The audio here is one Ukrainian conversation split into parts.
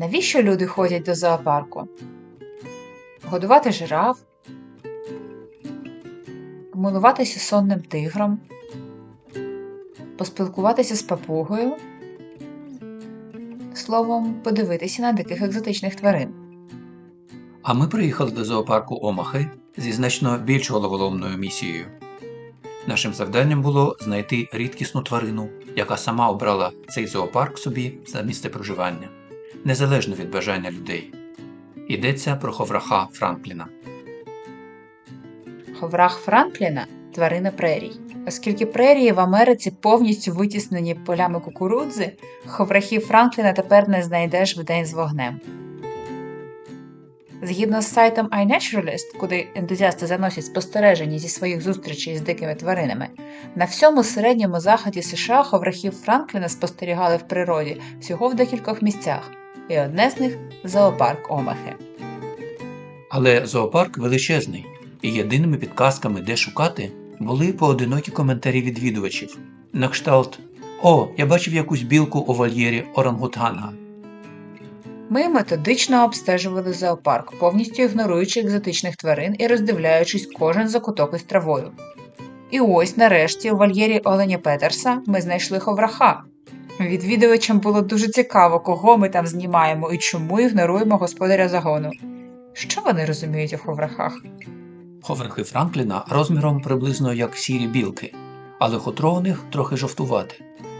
Навіщо люди ходять до зоопарку? Годувати жираф, милуватися сонним тигром, поспілкуватися з папугою, словом, подивитися на диких екзотичних тварин. А ми приїхали до зоопарку Омахи зі значно більш головоломною місією. Нашим завданням було знайти рідкісну тварину, яка сама обрала цей зоопарк собі за місце проживання, незалежно від бажання людей. Йдеться про ховраха Франкліна. Ховрах Франкліна тварина прерій. Оскільки прерії в Америці повністю витіснені полями кукурудзи, ховрахів Франкліна тепер не знайдеш вдень з вогнем. Згідно з сайтом iNaturalist, куди ентузіасти заносять спостереження зі своїх зустрічей з дикими тваринами, на всьому середньому заході США ховрахів Франкліна спостерігали в природі всього в декількох місцях, і одне з них зоопарк Омахи. Але зоопарк величезний, і єдиними підказками, де шукати, були поодинокі коментарі відвідувачів. На кшталт О, я бачив якусь білку у вольєрі орангутанга. Ми методично обстежували зоопарк, повністю ігноруючи екзотичних тварин і роздивляючись кожен закуток із травою. І ось, нарешті, у вольєрі Оленя Петерса ми знайшли ховраха. Відвідувачам було дуже цікаво, кого ми там знімаємо і чому ігноруємо господаря загону. Що вони розуміють у ховрахах? Ховрахи Франкліна розміром приблизно як сірі білки, але хутро у них трохи жовтувате,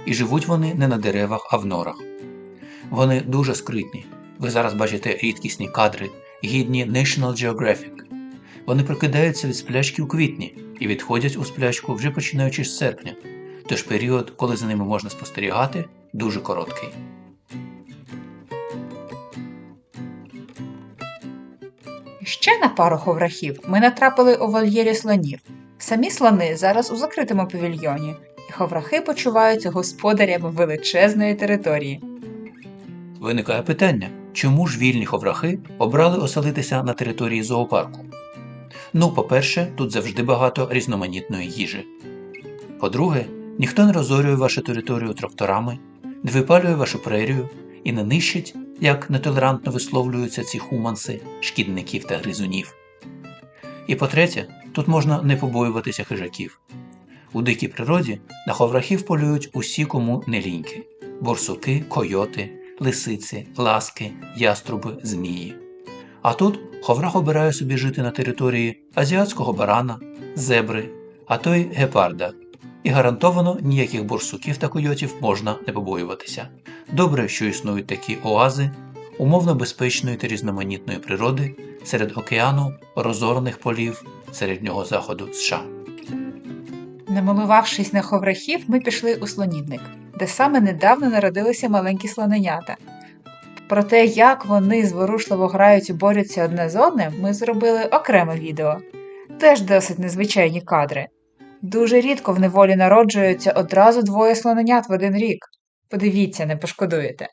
і живуть вони не на деревах, а в норах. Вони дуже скритні. Ви зараз бачите рідкісні кадри, гідні National Geographic. Вони прокидаються від сплячки у квітні і відходять у сплячку вже починаючи з серпня, тож період, коли за ними можна спостерігати, дуже короткий. Ще на пару ховрахів ми натрапили у вольєрі слонів. Самі слони зараз у закритому павільйоні, і ховрахи почуваються господарями величезної території. Виникає питання, чому ж вільні ховрахи обрали оселитися на території зоопарку? Ну, по-перше, тут завжди багато різноманітної їжі. По-друге, ніхто не розорює вашу територію тракторами, не випалює вашу прерію і не нищить, як нетолерантно висловлюються ці хуманси, шкідників та гризунів. І по-третє, тут можна не побоюватися хижаків. У дикій природі на ховрахів полюють усі, кому не ліньки борсуки, койоти, лисиці, ласки, яструби, змії. А тут ховрах обирає собі жити на території азіатського барана, зебри, а то й гепарда. І гарантовано ніяких борсуків та койотів можна не побоюватися. Добре, що існують такі оази умовно безпечної та різноманітної природи серед океану, розорених полів середнього заходу США. Намилувавшись на ховрахів, ми пішли у слонідник, де саме недавно народилися маленькі слоненята. Про те, як вони зворушливо грають і борються одне з одним, ми зробили окреме відео. Теж досить незвичайні кадри. Дуже рідко в неволі народжуються одразу двоє слоненят в один рік. Подивіться, не пошкодуєте.